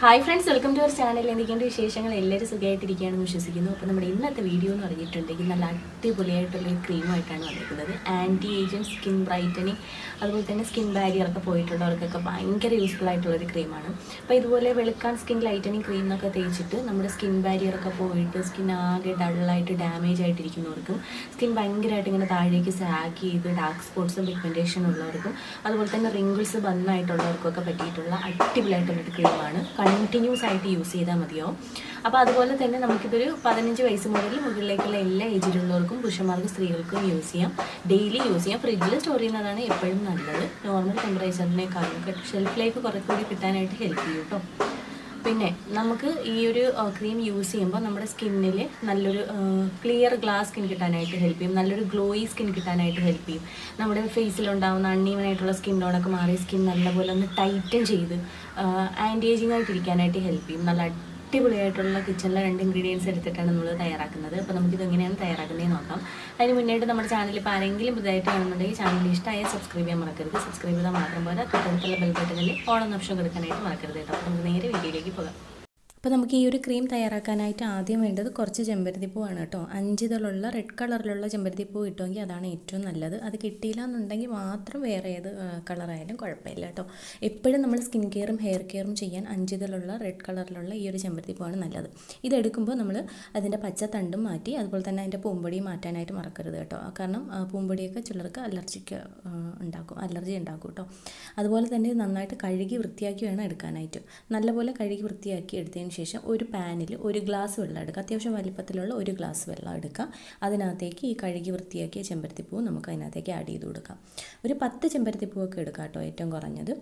Hi friends welcome to our channel എന്തൊക്കെയുണ്ട് വിശേഷങ്ങൾ? എല്ലാവരും സുഖമായിട്ടിരിക്കുകയാണെന്ന് വിശ്വസിക്കുന്നു. അപ്പോൾ നമ്മുടെ ഇന്നത്തെ വീഡിയോ എന്ന് പറഞ്ഞിട്ടുണ്ടെങ്കിൽ നല്ല അടിപൊളിയായിട്ടുള്ള ഒരു ക്രീമായിട്ടാണ് വന്നിരിക്കുന്നത്. ആന്റി ഏജിങ് സ്കിൻ ബ്രൈറ്റനിങ് അതുപോലെ തന്നെ സ്കിൻ ബാരിയർ ഒക്കെ പോയിട്ടുള്ളവർക്കൊക്കെ ഭയങ്കര യൂസ്ഫുൾ ആയിട്ടുള്ളൊരു ക്രീമാണ് അപ്പോൾ ഇതുപോലെ വെളുക്കാൻ സ്കിൻ ലൈറ്റനിങ് ക്രീം എന്നൊക്കെ തേച്ചിട്ട് നമ്മുടെ സ്കിൻ ബാരിയർ ഒക്കെ പോയിട്ട് സ്കിൻ ആകെ ഡള്ളായിട്ട് ഡാമേജ് ആയിട്ടിരിക്കുന്നവർക്കും സ്കിൻ ഭയങ്കരമായിട്ട് ഇങ്ങനെ താഴേക്ക് സാഗ് ചെയ്ത് ഡാർക്ക് സ്പോട്ട്സും പിഗ്മെന്റേഷനും ഉള്ളവർക്കും അതുപോലെ തന്നെ റിങ്കിൾസ് ബണ്ണായിട്ടുള്ളവർക്കും ഒക്കെ പറ്റിയിട്ടുള്ള അടിപൊളിയായിട്ടുള്ളൊരു ക്രീമാണ് കണ്ടിന്യൂസ് ആയിട്ട് യൂസ് ചെയ്താൽ മതിയോ അപ്പോൾ അതുപോലെ തന്നെ നമുക്കിതൊരു പതിനഞ്ച് വയസ്സ് മുതൽ മുകളിലേക്കുള്ള എല്ലാ ഏജിലുള്ളവർക്കും പുരുഷന്മാർക്കും സ്ത്രീകൾക്കും യൂസ് ചെയ്യാം. ഡെയിലി യൂസ് ചെയ്യാം. ഫ്രിഡ്ജിൽ സ്റ്റോർ ചെയ്യുന്നതാണ് എപ്പോഴും നല്ലത്. നോർമൽ ടെമ്പറേച്ചറിനേക്കാളും ഷെൽഫ് ലൈഫ് കുറേ കൂടി കിട്ടാനായിട്ട് ഹെൽപ്പ് ചെയ്യും കേട്ടോ പിന്നെ നമുക്ക് ഈ ഒരു ക്രീം യൂസ് ചെയ്യുമ്പോൾ നമ്മുടെ സ്കിന്നിൽ നല്ലൊരു ക്ലിയർ ഗ്ലാസ് സ്കിൻ കിട്ടാനായിട്ട് ഹെൽപ്പ് ചെയ്യും. നല്ലൊരു ഗ്ലോയി സ്കിൻ കിട്ടാനായിട്ട് ഹെൽപ്പ് ചെയ്യും. നമ്മുടെ ഫേസിലുണ്ടാവുന്ന അണ്ണീവനായിട്ടുള്ള സ്കിൻ ടോണൊക്കെ മാറി സ്കിൻ നല്ലപോലെ ഒന്ന് ടൈറ്റൻ ചെയ്ത് ആന്റി ഏജിങ് ആയിട്ടിരിക്കാനായിട്ട് ഹെൽപ്പ് ചെയ്യും. നല്ല അടിപൊളിയായിട്ടുള്ള കിച്ചണിലെ രണ്ട് ഇൻഗ്രീഡിയൻസ് എടുത്തിട്ടാണ് നമ്മൾ തയ്യാറാക്കുന്നത്. അപ്പോൾ നമുക്കിത് എങ്ങനെയാണ് തയ്യാറാക്കുന്നതെന്ന് നോക്കാം. അതിന് മുന്നേറ്റ് നമ്മുടെ ചാനൽ ഇപ്പോൾ ആരെങ്കിലും പുതുതായിട്ട് കാണുന്നുണ്ടെങ്കിൽ ചാനൽ ഇഷ്ടമായ സബ്സ്ക്രൈബ് ചെയ്യാൻ മറക്കരുത്. സബ്സ്ക്രൈബ് ചെയ്താൽ മാത്രം പോലെ തൊട്ടടുത്തുള്ള ബെൽ ബട്ടണിൽ ഓൺ ഓപ്ഷൻ കൊടുക്കാനായിട്ട് മറക്കരുത് കേട്ടോ. അപ്പോൾ നമുക്ക് നേരെ വീഡിയോയിലേക്ക് പോകാം. അപ്പോൾ നമുക്ക് ഈ ഒരു ക്രീം തയ്യാറാക്കാനായിട്ട് ആദ്യം വേണ്ടത് കുറച്ച് ചെമ്പരത്തിപ്പൂവാണ് കേട്ടോ. അഞ്ച് ഇതളുള്ള റെഡ് കളറിലുള്ള ചെമ്പരത്തിപ്പൂ കിട്ടുമെങ്കിൽ അതാണ് ഏറ്റവും നല്ലത്. അത് കിട്ടിയില്ല എന്നുണ്ടെങ്കിൽ മാത്രം വേറെ ഏത് കളറായാലും കുഴപ്പമില്ല കേട്ടോ. എപ്പോഴും നമ്മൾ സ്കിൻ കെയറും ഹെയർ കെയറും ചെയ്യാൻ അഞ്ചിതളുള്ള റെഡ് കളറിലുള്ള ഈ ഒരു ചെമ്പരത്തിപ്പൂവാണ് നല്ലത്. ഇതെടുക്കുമ്പോൾ നമ്മൾ അതിന്റെ പച്ച തണ്ടും മാറ്റി അതുപോലെ തന്നെ അതിന്റെ പൂമ്പൊടിയും മാറ്റാനായിട്ട് മറക്കരുത് കേട്ടോ. കാരണം പൂമ്പൊടിയൊക്കെ ചിലർക്ക് അലർജിക്ക് ഉണ്ടാക്കും അലർജി ഉണ്ടാക്കും കേട്ടോ. അതുപോലെ തന്നെ നന്നായിട്ട് കഴുകി വൃത്തിയാക്കി വേണം എടുക്കാനായിട്ട്. നല്ലപോലെ കഴുകി വൃത്തിയാക്കി എടുത്തതിന് ശേഷം ഒരു പാനിൽ ഒരു ഗ്ലാസ് വെള്ളം എടുക്കുക. അത്യാവശ്യം വലിപ്പത്തിലുള്ള ഒരു ഗ്ലാസ് വെള്ളം എടുക്കുക. അതിനകത്തേക്ക് ഈ കഴുകി വൃത്തിയാക്കിയ ചെമ്പരത്തിപ്പൂ നമുക്ക് അതിനകത്തേക്ക് ആഡ് ചെയ്ത് കൊടുക്കാം. ഒരു പത്ത് ചെമ്പരത്തിപ്പൂവൊക്കെ എടുക്കാം കേട്ടോ ഏറ്റവും കുറഞ്ഞത്.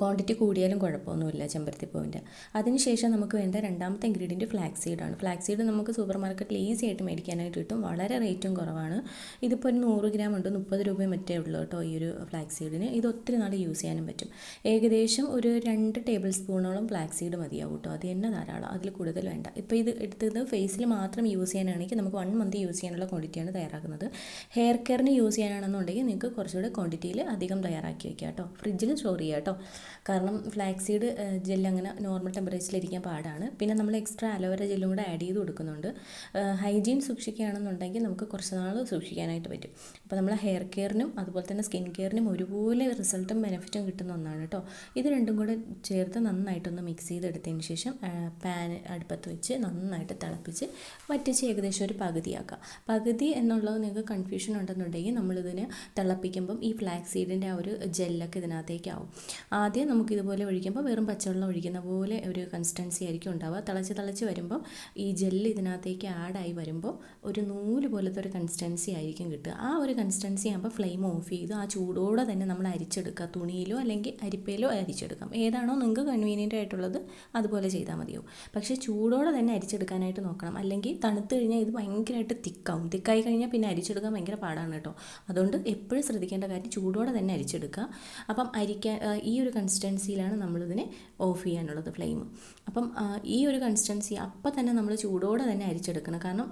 ക്വാണ്ടിറ്റി കൂടിയാലും കുഴപ്പമൊന്നുമില്ല ചെമ്പരത്തിപ്പൂവിന്റെ അതിനുശേഷം നമുക്ക് വേണ്ട രണ്ടാമത്തെ ഇൻഗ്രീഡിയന്റ് ഫ്ലാക്സ് സീഡാണ് ഫ്ലാക്സ് സീഡ് നമുക്ക് സൂപ്പർ മാർക്കറ്റിൽ ഈസി ആയിട്ട് മേടിക്കാനായിട്ട് കിട്ടും. വളരെ റേറ്റും കുറവാണ്. ഇതിപ്പോൾ ഒരു നൂറ് ഗ്രാം ഉണ്ട്. മുപ്പത് രൂപയും മറ്റേ ഉള്ളൂ കേട്ടോ ഈ ഒരു ഫ്ലാക്സ് സീഡിന് ഇത് ഒത്തിരി നാൾ യൂസ് ചെയ്യാനും പറ്റും. ഏകദേശം ഒരു രണ്ട് ടേബിൾ സ്പൂണോളം ഫ്ലാക്സ് സീഡ് മതിയാവും കേട്ടോ. അത് തന്നെ ധാരാളം. അതിൽ കൂടുതൽ വേണ്ട. ഇപ്പോൾ ഇത് എടുത്തത് ഫേസിൽ മാത്രം യൂസ് ചെയ്യാനാണെങ്കിൽ നമുക്ക് വൺ മന്ത് യൂസ് ചെയ്യാനുള്ള ക്വാണ്ടിറ്റിയാണ് തയ്യാറാക്കുന്നത്. ഹെയർ കെയറിന് യൂസ് ചെയ്യാനാണെന്നുണ്ടെങ്കിൽ നിങ്ങൾക്ക് കുറച്ചുകൂടെ ക്വാണ്ടിറ്റിയിൽ അധികം തയ്യാറാക്കി വയ്ക്കുക കേട്ടോ. ഫ്രിഡ്ജിൽ സ്റ്റോർ ചെയ്യാം കേട്ടോ. കാരണം ഫ്ലാക്സീഡ് ജെൽ അങ്ങനെ നോർമൽ ടെമ്പറേച്ചറിൽ ഇരിക്കാൻ പാടാണ്. പിന്നെ നമ്മൾ എക്സ്ട്രാ അലോവേര ജെല്ലും കൂടെ ആഡ് ചെയ്ത് കൊടുക്കുന്നുണ്ട്. ഹൈജീൻ സൂക്ഷിക്കുകയാണെന്നുണ്ടെങ്കിൽ നമുക്ക് കുറച്ച് നാൾ സൂക്ഷിക്കാനായിട്ട് പറ്റും. അപ്പോൾ നമ്മൾ ഹെയർ കെയറിനും അതുപോലെ തന്നെ സ്കിൻ കെയറിനും ഒരുപോലെ റിസൾട്ടും ബെനിഫിറ്റും കിട്ടുന്ന ഒന്നാണ് കേട്ടോ ഇത് രണ്ടും കൂടെ ചേർത്ത് നന്നായിട്ടൊന്ന് മിക്സ് ചെയ്തെടുത്തതിന് ശേഷം പാൻ അടുപ്പത്ത് വെച്ച് നന്നായിട്ട് തിളപ്പിച്ച് വറ്റിച്ച് ഏകദേശം ഒരു പകുതിയാക്കുക പകുതി എന്നുള്ളത് നിങ്ങൾക്ക് കൺഫ്യൂഷൻ ഉണ്ടെന്നുണ്ടെങ്കിൽ നമ്മളിതിന് തിളപ്പിക്കുമ്പം ഈ ഫ്ലാക്സ് സീഡിന്റെ ആ ഒരു ജെല്ലൊക്കെ ഇതിനകത്തേക്കാവും. ആദ്യം നമുക്ക് ഇതുപോലെ ഒഴിക്കുമ്പോൾ വെറും പച്ചവെള്ളം ഒഴിക്കുന്ന പോലെ ഒരു കൺസിസ്റ്റൻസി ആയിരിക്കും ഉണ്ടാവുക. തിളച്ച് തിളച്ച് വരുമ്പോൾ ഈ ജെല്ല് ഇതിനകത്തേക്ക് ആഡായി വരുമ്പോൾ ഒരു നൂൽ പോലത്തെ ഒരു കൺസിസ്റ്റൻസി ആയിരിക്കും കിട്ടുക. ആ ഒരു കൺസിസ്റ്റൻസി ആകുമ്പോൾ ഫ്ലെയിം ഓഫ് ചെയ്ത് ആ ചൂടോടെ തന്നെ നമ്മൾ അരിച്ചെടുക്കുക. തുണിയിലോ അല്ലെങ്കിൽ അരിപ്പയിലോ അരിച്ചെടുക്കാം. ഏതാണോ നിങ്ങൾക്ക് കൺവീനിയന്റ് ആയിട്ടുള്ളത് അതുപോലെ ചെയ്താൽ മതിയാവും. പക്ഷേ ചൂടോടെ തന്നെ അരിച്ചെടുക്കാനായിട്ട് നോക്കണം. അല്ലെങ്കിൽ തണുത്ത് കഴിഞ്ഞാൽ ഇത് ഭയങ്കരമായിട്ട് തിക്കാവും. തിക്കായി കഴിഞ്ഞാൽ പിന്നെ അരിച്ചെടുക്കാൻ ഭയങ്കര പാടാണ് കേട്ടോ. അതുകൊണ്ട് എപ്പോഴും ശ്രദ്ധിക്കേണ്ട കാര്യം ചൂടോടെ തന്നെ അരിച്ചെടുക്കുക. അപ്പം അരിക്കാൻ ഈ ഒരു കൺസിസ്റ്റൻസിയിലാണ് നമ്മളിതിനെ ഓഫ് ചെയ്യാനുള്ളത് ഫ്ലെയിം അപ്പം ഈ ഒരു കൺസിസ്റ്റൻസി അപ്പം തന്നെ നമ്മൾ ചൂടോടെ തന്നെ അരിച്ചെടുക്കണം. കാരണം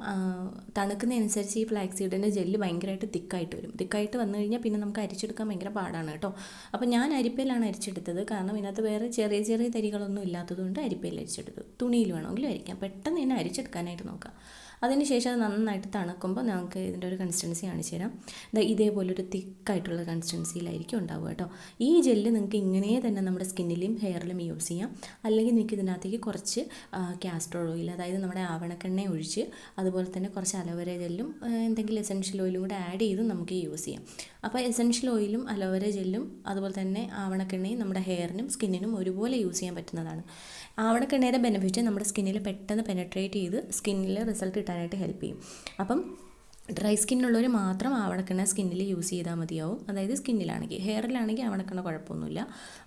തണുക്കുന്നതനുസരിച്ച് ഈ ഫ്ലാക്സീഡിന്റെ ജെല്ല് ഭയങ്കരമായിട്ട് തിക്കായിട്ട് വരും. തിക്കായിട്ട് വന്നു കഴിഞ്ഞാൽ പിന്നെ നമുക്ക് അരിച്ചെടുക്കാൻ ഭയങ്കര പാടാണ് കേട്ടോ. അപ്പം ഞാൻ അരിപ്പയിലാണ് അരിച്ചെടുത്തത്. കാരണം ഇതിനകത്ത് വേറെ ചെറിയ ചെറിയ തരികളൊന്നും ഇല്ലാത്തതുകൊണ്ട് അരിപ്പയിൽ അരിച്ചെടുത്തു തുണിയിൽ വേണമെങ്കിലും അരിക്കാം. പെട്ടെന്ന് തന്നെ അരിച്ചെടുക്കാനായിട്ട് നോക്കാം. അതിനുശേഷം അത് നന്നായിട്ട് തണുക്കുമ്പോൾ നമുക്ക് ഇതിന്റെ ഒരു കൺസിസ്റ്റൻസി കാണിച്ചു തരാം. ഇതേപോലൊരു തിക്കായിട്ടുള്ള കൺസിസ്റ്റൻസിയിലായിരിക്കും ഉണ്ടാവുക കേട്ടോ. ഈ ജെല്ല് നിങ്ങൾക്ക് ഇങ്ങനെ തന്നെ നമ്മുടെ സ്കിന്നിലും ഹെയറിലും യൂസ് ചെയ്യാം. അല്ലെങ്കിൽ നിങ്ങൾക്ക് ഇതിനകത്തേക്ക് കുറച്ച് കാസ്റ്റർ ഓയിൽ അതായത് നമ്മുടെ ആവണക്കെണ്ണ ഒഴിച്ച് അതുപോലെ തന്നെ കുറച്ച് അലോവേര ജെല്ലും എന്തെങ്കിലും എസെൻഷ്യൽ ഓയിലും കൂടെ ആഡ് ചെയ്ത് നമുക്ക് യൂസ് ചെയ്യാം. അപ്പോൾ എസെൻഷ്യൽ ഓയിലും അലോവേര ജെല്ലും അതുപോലെ തന്നെ ആവണക്കെണ്ണയും നമ്മുടെ ഹെയറിനും സ്കിന്നിനും ഒരുപോലെ യൂസ് ചെയ്യാൻ പറ്റുന്നതാണ്. ആവണക്കെണ്ണയുടെ ബെനിഫിറ്റ് നമ്മുടെ സ്കിന്നിൽ പെട്ടെന്ന് പെനട്രേറ്റ് ചെയ്ത് സ്കിന്നിൽ റിസൾട്ട് കിട്ടാനായിട്ട് ഹെൽപ്പ് ചെയ്യും. അപ്പം ഡ്രൈ സ്കിന്നുള്ളവർ മാത്രം ആവണക്കണ സ്കിന്നിൽ യൂസ് ചെയ്താൽ മതിയാവും. അതായത് സ്കിന്നിലാണെങ്കിൽ ഹെയറിലാണെങ്കിൽ ആവണക്കണ കുഴപ്പമൊന്നുമില്ല.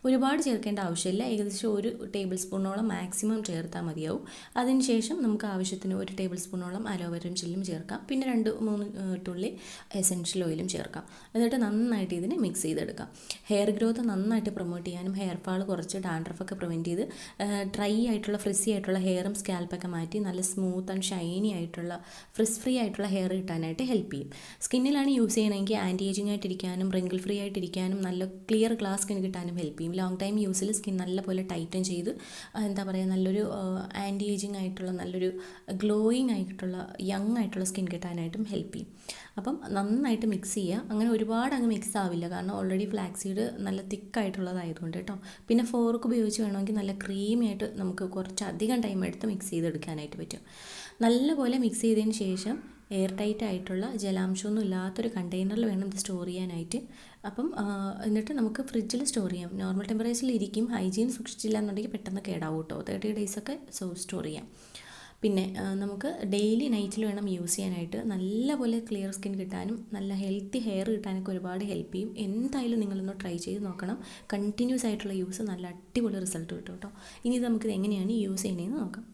ഒരുപാട് ചേർക്കേണ്ട ആവശ്യമില്ല. ഏകദേശം ഒരു ടേബിൾ സ്പൂണോളം മാക്സിമം ചേർത്താൽ മതിയാവും. അതിനുശേഷം നമുക്ക് ആവശ്യത്തിന് ഒരു ടേബിൾ സ്പൂണോളം അലോവേരയും ചില്ലും ചേർക്കാം. പിന്നെ രണ്ട് മൂന്ന് തുള്ളി എസെൻഷ്യൽ ഓയിലും ചേർക്കാം. എന്നിട്ട് നന്നായിട്ട് ഇതിനെ മിക്സ് ചെയ്തെടുക്കാം. ഹെയർ ഗ്രോത്ത് നന്നായിട്ട് പ്രൊമോട്ട് ചെയ്യാനും ഹെയർ ഫാൾ കുറച്ച് ഡാൻഡ്രഫൊക്കെ പ്രിവെന്റ് ചെയ്ത് ഡ്രൈ ആയിട്ടുള്ള ഫ്രിസി ആയിട്ടുള്ള ഹെയറും സ്കാൽപ്പൊക്കെ മാറ്റി നല്ല സ്മൂത്ത് ആൻഡ് ഷൈനി ആയിട്ടുള്ള ഫ്രിസ് ഫ്രീ ആയിട്ടുള്ള ഹെയർ കിട്ടാനായിട്ട് കിട്ടാനായിട്ട് ഹെൽപ്പ് ചെയ്യും. സ്കിന്നിലാണ് യൂസ് ചെയ്യണമെങ്കിൽ ആന്റി ഏജിങ് ആയിട്ടിരിക്കാനും റിങ്കിൾ ഫ്രീ ആയിട്ടിരിക്കാനും നല്ല ക്ലിയർ ഗ്ലാസ് സ്കിൻ കിട്ടാനും ഹെൽപ്പ് ചെയ്യും. ലോങ് ടൈം യൂസിൽ സ്കിൻ നല്ലപോലെ ടൈറ്റൻ ചെയ്ത് എന്താ പറയുക നല്ലൊരു ആന്റി ഏജിങ് ആയിട്ടുള്ള നല്ലൊരു ഗ്ലോയിങ് ആയിട്ടുള്ള യങ് ആയിട്ടുള്ള സ്കിൻ കിട്ടാനായിട്ടും ഹെൽപ്പ് ചെയ്യും. അപ്പം നന്നായിട്ട് മിക്സ് ചെയ്യുക. അങ്ങനെ ഒരുപാട് അങ്ങ് മിക്സ് ആവില്ല. കാരണം ഓൾറെഡി ഫ്ലാക്സീഡ് നല്ല തിക്കായിട്ടുള്ളതായതുകൊണ്ട് കേട്ടോ പിന്നെ ഫോർക്ക് ഉപയോഗിച്ച് വേണമെങ്കിൽ നല്ല ക്രീമി ആയിട്ട് നമുക്ക് കുറച്ച് അധികം ടൈം എടുത്ത് മിക്സ് ചെയ്തെടുക്കാനായിട്ട് പറ്റും. നല്ലപോലെ മിക്സ് ചെയ്തതിന് ശേഷം എയർ ടൈറ്റ് ആയിട്ടുള്ള ജലാംശമൊന്നും ഇല്ലാത്തൊരു കണ്ടെയ്നറിൽ വേണം ഇത് സ്റ്റോർ ചെയ്യാനായിട്ട്. അപ്പം എന്നിട്ട് നമുക്ക് ഫ്രിഡ്ജിൽ സ്റ്റോർ ചെയ്യാം. നോർമൽ ടെമ്പറേച്ചറിൽ ഇരിക്കും. ഹൈജീൻ സൂക്ഷിച്ചില്ല എന്നുണ്ടെങ്കിൽ പെട്ടെന്ന് കേടാവും കേട്ടോ തേർട്ടി ഡേയ്സൊക്കെ സ്റ്റോർ ചെയ്യാം. പിന്നെ നമുക്ക് ഡെയിലി നൈറ്റിൽ വേണം യൂസ് ചെയ്യാനായിട്ട്. നല്ലപോലെ ക്ലിയർ സ്കിൻ കിട്ടാനും നല്ല ഹെൽത്തി ഹെയർ കിട്ടാനൊക്കെ ഒരുപാട് ഹെൽപ്പ് ചെയ്യും. എന്തായാലും നിങ്ങളൊന്ന് ട്രൈ ചെയ്ത് നോക്കണം. കണ്ടിന്യൂസ് ആയിട്ടുള്ള യൂസ് നല്ല അടിപൊളി റിസൾട്ട് കിട്ടും കേട്ടോ ഇനി നമുക്കിത് എങ്ങനെയാണ് യൂസ് ചെയ്യുന്നതെന്ന് നോക്കാം.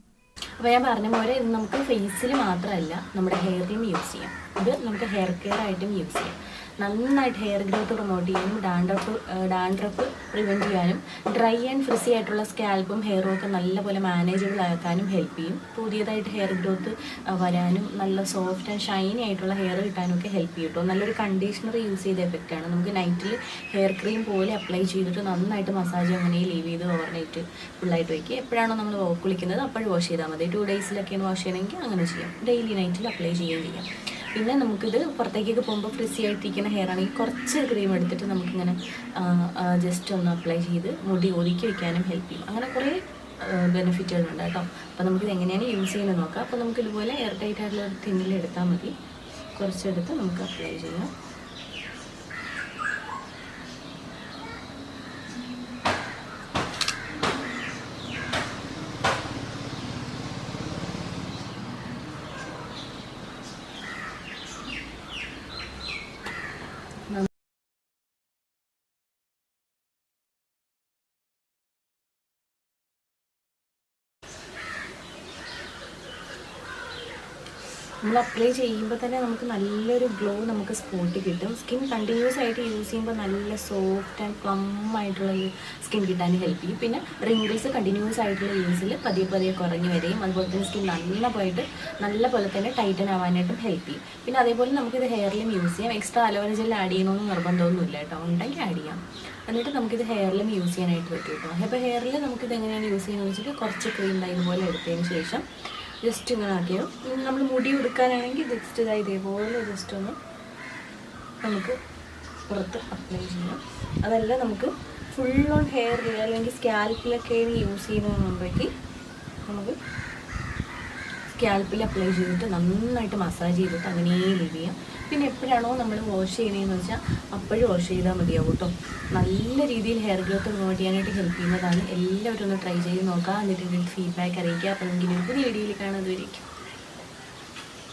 അപ്പോൾ ഞാൻ പറഞ്ഞ പോലെ ഇത് നമുക്ക് ഫേസിൽ മാത്രമല്ല നമ്മുടെ ഹെയറിലും യൂസ് ചെയ്യാം. ഇത് നമുക്ക് ഹെയർ കെയർ ആയിട്ടും യൂസ് ചെയ്യാം. നന്നായിട്ട് ഹെയർ ഗ്രോത്ത് പ്രൊമോട്ട് ചെയ്യാനും ഡാൻഡ്രഫ് ഡാൻഡ്രഫ് പ്രിവെന്റ് ചെയ്യാനും ഡ്രൈ ആൻഡ് ഫ്രിസി ആയിട്ടുള്ള സ്കാൽപ്പും ഹെയറും ഒക്കെ നല്ലപോലെ മാനേജബിൾ ആക്കാനും ഹെൽപ്പ് ചെയ്യും. പുതിയതായിട്ട് ഹെയർ ഗ്രോത്ത് വരാനും നല്ല സോഫ്റ്റ് ആൻഡ് ഷൈനി ആയിട്ടുള്ള ഹെയർ കിട്ടാനും ഒക്കെ ഹെൽപ്പ് ചെയ്യും കേട്ടോ നല്ലൊരു കണ്ടീഷണർ യൂസ് ചെയ്ത എഫക്റ്റാണ് നമുക്ക് നൈറ്റിൽ ഹെയർ ക്രീം പോലെ അപ്ലൈ ചെയ്തിട്ട് നന്നായിട്ട് മസാജ് അങ്ങനെ ലീവ് ചെയ്ത് ഓവർനൈറ്റ് ഫുള്ളായിട്ട് വയ്ക്കുക എപ്പോഴാണോ നമ്മൾ കുളിക്കുന്നത് അപ്പോഴും വാഷ് ചെയ്താൽ മതി. ടു ഡേയ്സിലൊക്കെയാണ് വാഷ് ചെയ്യണമെങ്കിൽ അങ്ങനെ ചെയ്യാം. ഡെയിലി നൈറ്റിൽ അപ്ലൈ ചെയ്യുകയും ചെയ്യാം. പിന്നെ നമുക്കിത് പുറത്തേക്കൊക്കെ പോകുമ്പോൾ ഫ്രിസി ആയിട്ടിരിക്കുന്ന ഹെയർ ആണെങ്കിൽ കുറച്ച് ക്രീം എടുത്തിട്ട് നമുക്കിങ്ങനെ ജസ്റ്റ് ഒന്ന് അപ്ലൈ ചെയ്ത് മുടി ഒതുക്കി വയ്ക്കാനും ഹെൽപ്പ് ചെയ്യും. അങ്ങനെ കുറേ ബെനിഫിറ്റുകളുണ്ട് കേട്ടോ. അപ്പോൾ നമുക്കിത് എങ്ങനെയാണ് യൂസ് ചെയ്യുന്നത് നോക്കാം. അപ്പോൾ നമുക്ക് ഇതുപോലെ എയർ ടൈറ്റ് ആയിട്ടുള്ള ഒരു തിന്നിൽ എടുത്താൽ മതി. കുറച്ചെടുത്ത് നമുക്ക് അപ്ലൈ ചെയ്യാം. നമ്മൾ അപ്ലൈ ചെയ്യുമ്പോൾ തന്നെ നമുക്ക് നല്ലൊരു ഗ്ലോ നമുക്ക് സ്പോട്ട് കിട്ടും. സ്കിൻ കണ്ടിന്യൂസ് ആയിട്ട് യൂസ് ചെയ്യുമ്പോൾ നല്ല സോഫ്റ്റ് ആൻഡ് പ്ലം ആയിട്ടുള്ള സ്കിൻ കിട്ടാൻ ഹെൽപ്പ് ചെയ്യും. പിന്നെ റിങ്കിൾസ് കണ്ടിന്യൂസ് ആയിട്ടുള്ള യൂസിൽ പതിയെ പതിയെ കുറഞ്ഞു വരികയും അതുപോലെ തന്നെ സ്കിൻ നല്ല പോയിട്ട് നല്ല പോലെ തന്നെ ടൈറ്റൻ ആവാനായിട്ടും ഹെൽപ്പ് ചെയ്യും. പിന്നെ അതേപോലെ നമുക്കിത് ഹെയറിലും യൂസ് ചെയ്യാം. Extra aloe vera gel add ചെയ്യണമെന്ന് നിർബന്ധമൊന്നുമില്ല കേട്ടോ. ഉണ്ടെങ്കിൽ ആഡ് ചെയ്യാം. എന്നിട്ട് നമുക്കിത് ഹെയറിലും യൂസ് ചെയ്യാനായിട്ട് പറ്റും കേട്ടോ. അപ്പോൾ ഹെയറിൽ നമുക്കിത് എങ്ങനെയാണ് യൂസ് ചെയ്യുന്നത് വെച്ചിട്ട് കുറച്ച് ക്രീം ഇതുപോലെ എടുത്തതിന് ശേഷം ജസ്റ്റ് ഇങ്ങനെ ആക്കിയോ? നമ്മൾ മുടി ഉടുക്കാനാണെങ്കിൽ ജസ്റ്റ് ഇതായി ഇതേപോലെ ജസ്റ്റ് ഒന്ന് നമുക്ക് പുറത്ത് അപ്ലൈ ചെയ്യാം. അതല്ല നമുക്ക് ഫുൾ ഓൺ ഹെയർ അല്ലെങ്കിൽ സ്കാൽപ്പിലൊക്കെ യൂസ് ചെയ്യുന്നതെന്നുണ്ടെങ്കിൽ നമുക്ക് സ്കാൽപ്പിൽ അപ്ലൈ ചെയ്തിട്ട് നന്നായിട്ട് മസാജ് ചെയ്തിട്ട് അങ്ങനെ ലീവ് ചെയ്യാം. പിന്നെ എപ്പോഴാണോ നമ്മൾ വാഷ് ചെയ്യണതെന്ന് വെച്ചാൽ അപ്പോഴും വാഷ് ചെയ്താൽ മതിയാവും കേട്ടോ. നല്ല രീതിയിൽ ഹെയർ ഗ്രോത്ത് പ്രൊമോട്ട് ചെയ്യാനായിട്ട് ഹെൽപ്പ് ചെയ്യുന്നതാണ്. എല്ലാവരും ഒന്ന് ട്രൈ ചെയ്ത് നോക്കുക എന്നിട്ട് ഫീഡ്ബാക്ക് അറിയിക്കുക. അപ്പോൾ നമുക്ക് ഒരു വീഡിയോയിൽ കാണാൻ വരിക്കും